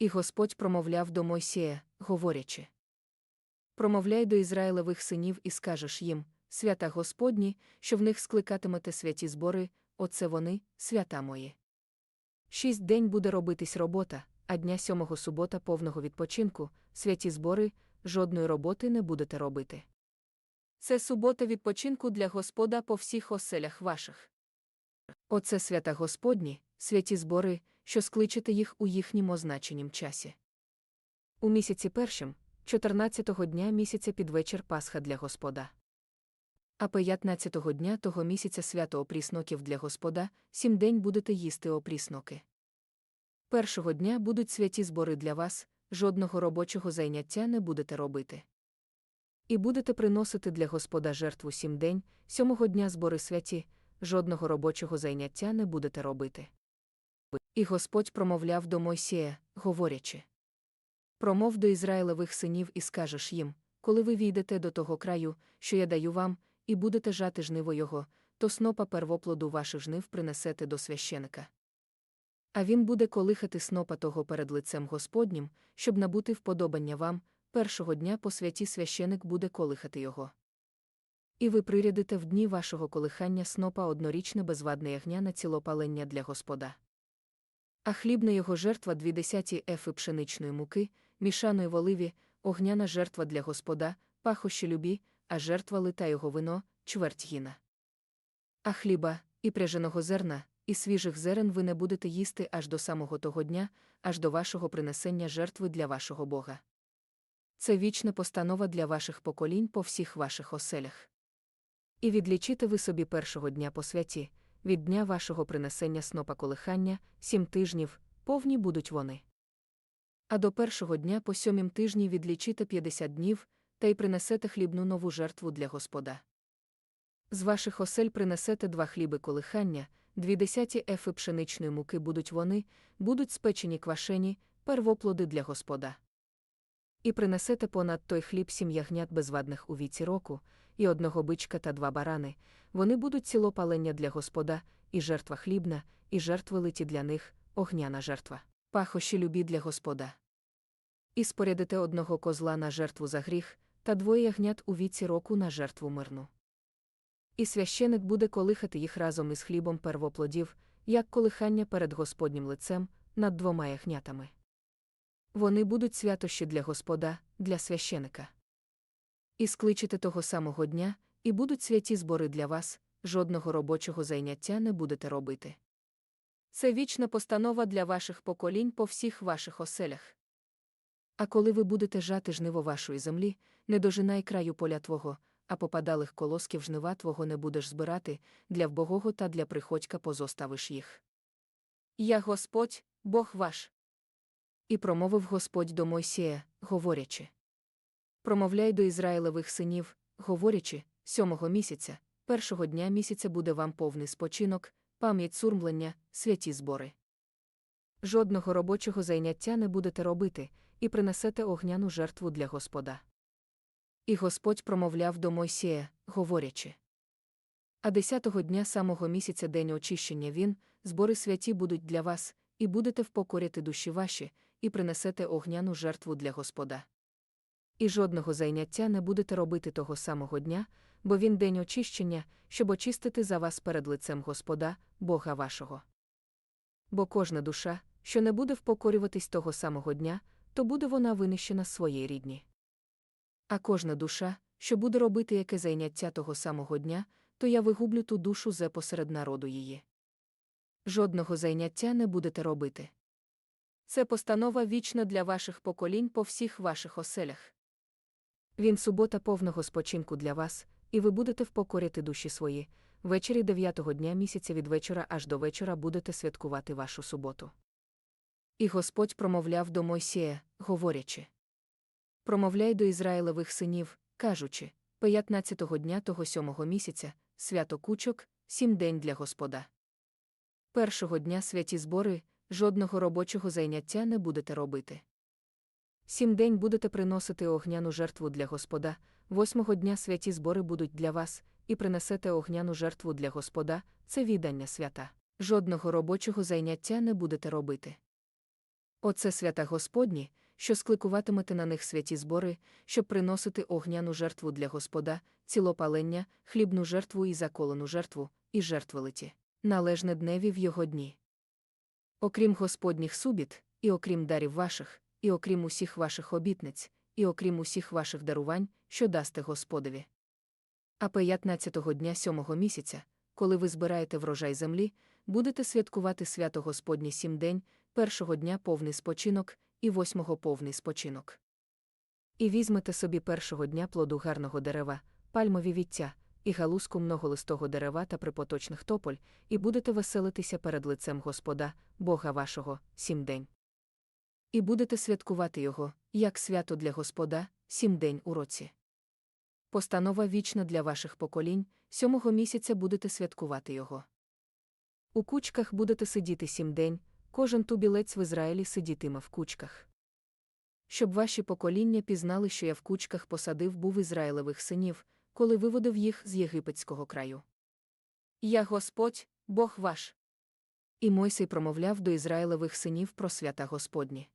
І Господь промовляв до Мойсія, говорячи: Промовляй до Ізраїлевих синів і скажеш їм: свята Господні, що в них скликатимете святі збори, оце вони, свята мої. Шість день буде робитись робота, а дня сьомого субота повного відпочинку, святі збори, жодної роботи не будете робити. Це субота відпочинку для Господа по всіх оселях ваших. Оце свята Господні, святі збори, що скличете їх у їхнім означенім часі. У місяці першим, 14-го дня місяця під вечір Пасха для Господа. А 15-го дня того місяця свято опрісноків для Господа, сім день будете їсти опрісноки. Першого дня будуть святі збори для вас, жодного робочого зайняття не будете робити. І будете приносити для Господа жертву сім день, сьомого дня збори святі, жодного робочого зайняття не будете робити. І Господь промовляв до Мойсія, говорячи: Промов до Ізраїлевих синів і скажеш їм, коли ви війдете до того краю, що я даю вам, і будете жати жниво його, то снопа первоплоду ваших жнив принесете до священика. А він буде колихати снопа того перед лицем Господнім, щоб набути вподобання вам, першого дня по святі священик буде колихати його. І ви прирядите в дні вашого колихання снопа однорічне безвадне ягня на цілопалення для Господа. А хлібна його жертва дві десяті ефи пшеничної муки, мішаної в оливі, огняна жертва для Господа, пахощі любі, а жертва лита його вино, чверть гіна. А хліба, і пряженого зерна, і свіжих зерен ви не будете їсти аж до самого того дня, аж до вашого принесення жертви для вашого Бога. Це вічна постанова для ваших поколінь по всіх ваших оселях. І відлічите ви собі першого дня по святі, від дня вашого принесення снопа колихання, сім тижнів, повні будуть вони. А до першого дня по сьомім тижні відлічите п'ятдесят днів, та й принесете хлібну нову жертву для Господа. З ваших осель принесете два хліби колихання, дві десяті ефи пшеничної муки будуть вони, будуть спечені квашені, первоплоди для Господа. І принесете понад той хліб сім ягнят безвадних у віці року, і одного бичка та два барани, вони будуть цілопалення для Господа, і жертва хлібна, і жертви литі для них, огняна жертва, пахощі любі для Господа. І спорядите одного козла на жертву за гріх, та двоє ягнят у віці року на жертву мирну. І священик буде колихати їх разом із хлібом первоплодів, як колихання перед Господнім лицем, над двома ягнятами. Вони будуть святощі для Господа, для священика. І скличете того самого дня, і будуть святі збори для вас, жодного робочого зайняття не будете робити. Це вічна постанова для ваших поколінь по всіх ваших оселях. А коли ви будете жати жниво вашої землі, не дожинай краю поля твого, а попадалих колосків жнива твого не будеш збирати, для вбогого та для приходька позоставиш їх. Я Господь, Бог ваш. І промовив Господь до Мойсія, говорячи. Промовляй до Ізраїлевих синів, говорячи, сьомого місяця, першого дня місяця буде вам повний спочинок, пам'ять сурмлення, святі збори. Жодного робочого зайняття не будете робити, і принесете огняну жертву для Господа. І Господь промовляв до Мойсія, говорячи. А десятого дня самого місяця день очищення він, збори святі будуть для вас, і будете впокоряти душі ваші, і принесете огняну жертву для Господа. І жодного зайняття не будете робити того самого дня, бо він день очищення, щоб очистити за вас перед лицем Господа, Бога вашого. Бо кожна душа, що не буде впокорюватись того самого дня, то буде вона винищена своєї рідні. А кожна душа, що буде робити яке зайняття того самого дня, то я вигублю ту душу зе посеред народу її. Жодного зайняття не будете робити. Це постанова вічна для ваших поколінь по всіх ваших оселях. Він субота повного спочинку для вас, і ви будете впокоряти душі свої. Ввечері дев'ятого дня місяця від вечора аж до вечора будете святкувати вашу суботу. І Господь промовляв до Мойсія, говорячи: Промовляй до Ізраїлевих синів, кажучи, п'ятнадцятого дня того сьомого місяця, свято кучок, сім день для Господа. Першого дня святі збори, жодного робочого зайняття не будете робити. Сім день будете приносити огняну жертву для Господа, восьмого дня святі збори будуть для вас, і принесете огняну жертву для Господа, це віддання свята. Жодного робочого зайняття не будете робити. Оце свята Господні, що скликуватимете на них святі збори, щоб приносити огняну жертву для Господа, цілопалення, хлібну жертву і заколену жертву, і жертвелиті, належне дневі в його дні. Окрім Господніх субіт, і окрім дарів ваших, і окрім усіх ваших обітниць, і окрім усіх ваших дарувань, що дасте Господові. А 15-го дня сьомого місяця, коли ви збираєте врожай землі, будете святкувати свято Господнє сім день, першого дня повний спочинок, і восьмого повний спочинок. І візьмете собі першого дня плоду гарного дерева, пальмові віття, і галузку многолистого дерева та припоточних тополь, і будете веселитися перед лицем Господа, Бога вашого, сім день. І будете святкувати його, як свято для Господа, сім день у році. Постанова вічна для ваших поколінь, сьомого місяця будете святкувати його. У кучках будете сидіти сім день, кожен тубілець в Ізраїлі сидітиме в кучках. Щоб ваші покоління пізнали, що я в кучках посадив був Ізраїлевих синів, коли виводив їх з єгипетського краю. Я Господь, Бог ваш. І Мойсей промовляв до Ізраїлевих синів про свята Господні.